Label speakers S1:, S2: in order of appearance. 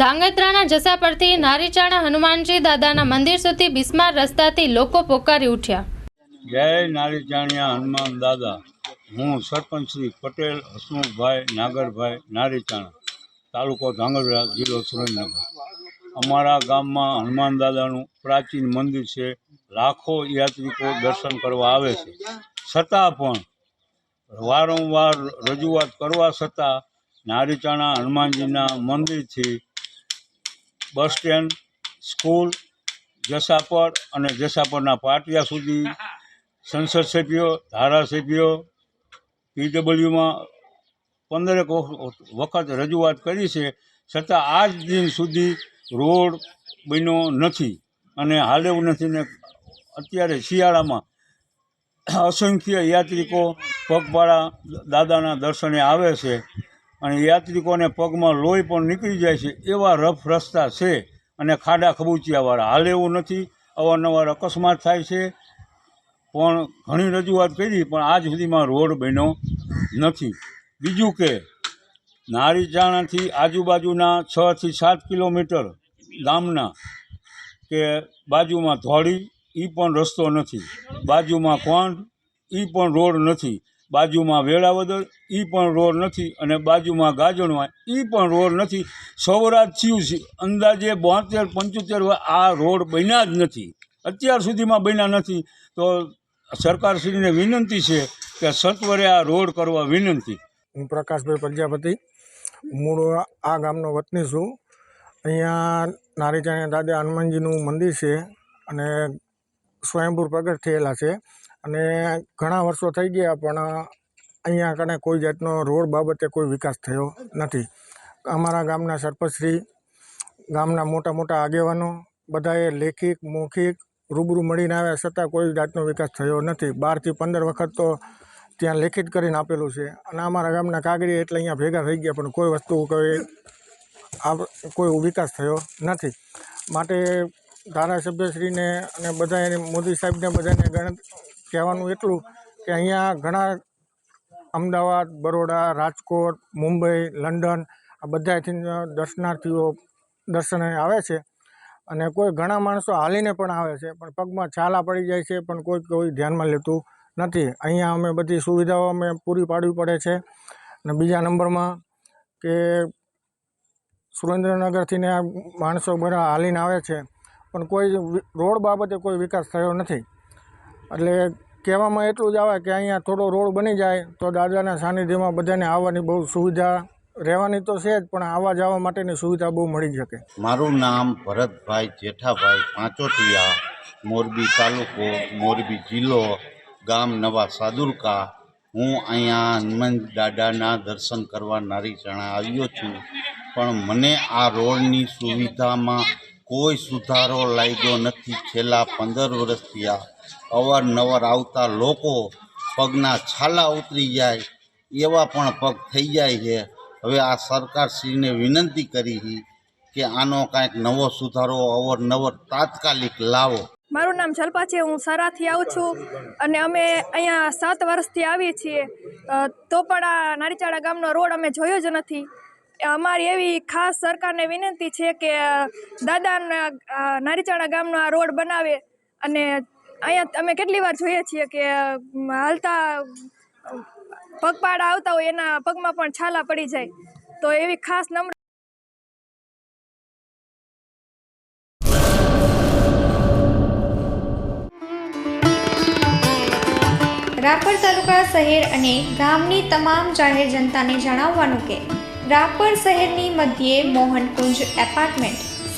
S1: ધાંગધ્રાના જસા પરથી નારીચાણા હનુમાનજી દાદાના મંદિર સુધી બિસ્માર રસ્તાથી લોકો પોકારી ઉઠ્યા.
S2: જય નારીચાણિયા હનુમાન દાદા. હું સરપંચ શ્રી પટેલ હસમુખભાઈ નાગરભાઈ નારીચાણા તાલુકો ધાંગધ્રા જિલ્લો સુરેન્દ્રનગર. અમારા ગામમાં હનુમાન દાદાનું પ્રાચીન મંદિર છે. લાખો યાત્રિકો દર્શન કરવા આવે છે. છતાં પણ વારંવાર રજૂઆત કરવા છતાં નારીચાણા હનુમાનજીના મંદિરથી બસ સ્ટેન્ડ, સ્કૂલ, જસાપર અને જસાપરના પાટિયા સુધી સંસદ સભ્યો, ધારાસભ્યો, પીડબ્લ્યુમાં પંદરેક વખ- વખત રજૂઆત કરી છે, છતાં આજ દિન સુધી રોડ બન્યો નથી અને હાલ એવું નથી ને અત્યારે શિયાળામાં અસંખ્ય યાત્રિકો પગપાળા દાદાના દર્શને આવે છે. અને યાત્રિકોને પગમાં લોહી પણ નીકળી જાય છે, એવા રફ રસ્તા છે અને ખાડા ખબૂચિયાવાળા. હાલ એવું નથી, અવારનવાર અકસ્માત થાય છે, પણ ઘણી રજૂઆત કરી, પણ આજ સુધીમાં રોડ બન્યો નથી. બીજું કે, નારીચાણાથી આજુબાજુના છથી સાત કિલોમીટર ગામના કે બાજુમાં ધોળી એ પણ રસ્તો નથી. બાજુમાં કોંડ એ પણ રોડ નથી. બાજુમાં વેળાવદર એ પણ રોડ નથી અને બાજુમાં ગાજણમાં એ પણ રોડ નથી. સૌરાજ થયું અંદાજે બોતેર, પંચોતેર આ રોડ બન્યા જ નથી. અત્યાર સુધીમાં બન્યા નથી. તો સરકારશ્રીને વિનંતી છે કે સત્વરે આ રોડ કરવા વિનંતી.
S3: હું પ્રકાશભાઈ પ્રજાપતિ, મૂળ આ ગામનો વતની છું. અહીંયા નારીચાણા દાદા હનુમાનજીનું મંદિર છે અને સ્વયંભૂ પ્રગટ થયેલા છે. અને ઘણા વર્ષો થઈ ગયા પણ અહીંયા કને કોઈ જાતનો રોડ બાબતે કોઈ વિકાસ થયો નથી. અમારા ગામના સરપંચશ્રી, ગામના મોટા મોટા આગેવાનો બધાએ લેખિત મૌખિક રૂબરૂ મળીને આવ્યા છતાં કોઈ જાતનો વિકાસ થયો નથી. બારથી પંદર વખત તો ત્યાં લેખિત કરીને આપેલું છે. અને અમારા ગામના કાગડી એટલે અહીંયા ભેગા થઈ ગયા પણ કોઈ વસ્તુ કોઈ કોઈ વિકાસ થયો નથી. માટે ધારાસભ્યશ્રીને અને બધાને મોદી સાહેબને બધાને ગણ કહેવાનું એટલું કે અહીંયા ઘણા અમદાવાદ, બરોડા, રાજકોટ, મુંબઈ, લંડન આ બધાથી દર્શનાર્થીઓ દર્શને આવે છે. અને કોઈ ઘણા માણસો હાલીને પણ આવે છે, પણ પગમાં છાલા પડી જાય છે, પણ કોઈ કોઈ ધ્યાનમાં લેતું નથી. અહીંયા અમે બધી સુવિધાઓ અમે પૂરી પાડવી પડે છે. અને બીજા નંબરમાં કે સુરેન્દ્રનગરથી ને આ માણસો બધા હાલીને આવે છે, પણ કોઈ રોડ બાબતે કોઈ વિકાસ થયો નથી. એટલે કહેવામાં એટલું જ આવે કે અહીંયા થોડો રોડ બની જાય તો દાદાના સાનિધ્યમાં બધાને આવવાની બહુ સુવિધા રહેવાની તો છે જ, પણ આવવા જવા માટેની સુવિધા બહુ મળી શકે.
S4: મારું નામ ભરતભાઈ જેઠાભાઈ પાંચોટિયા, મોરબી તાલુકો, મોરબી જિલ્લો, ગામ નવા સાદુરકા હું અહીંયા હનુમાન દાદાના દર્શન કરવા નારીચણા આવ્યો છું, પણ મને આ રોડની સુવિધામાં કોઈ સુધારો લાગ્યો નથી. છેલ્લા પંદર વર્ષથી આ અવારનવાર આવતા લોકો પગના છાલા ઉતરી જાય, એવા પણ પગ થઈ જાય છે. હવે આ સરકારશ્રીને વિનંતી કરી છે કે આનો કાંઈક નવો સુધારો, અવરનવર તાત્કાલિક લાવો.
S5: મારું નામ જલ્પા છે, હું સારાથી આવું છું અને અમે અહીંયા સાત વર્ષથી આવીએ છીએ. તો પણ આ નારીચાળા ગામનો રોડ અમે જોયો જ નથી. અમારી એવી ખાસ સરકારને વિનંતી છે કે દાદાના નારીચાળા ગામનો આ રોડ બનાવે અને અહીંયા અમે કેટલી વાર જોઈએ છીએ કે હાલતા પગપાળા આવતા હોય, એના પગમાં પણ છાલા પડી જાય. તો એવી ખાસ નમ્ર
S6: રાપર તાલુકા શહેર અને ગામની તમામ જાહેર જનતાને જણાવવાનું કે, રાપર શહેરની મધ્યે મોહનકુંજ એપાર્ટમેન્ટ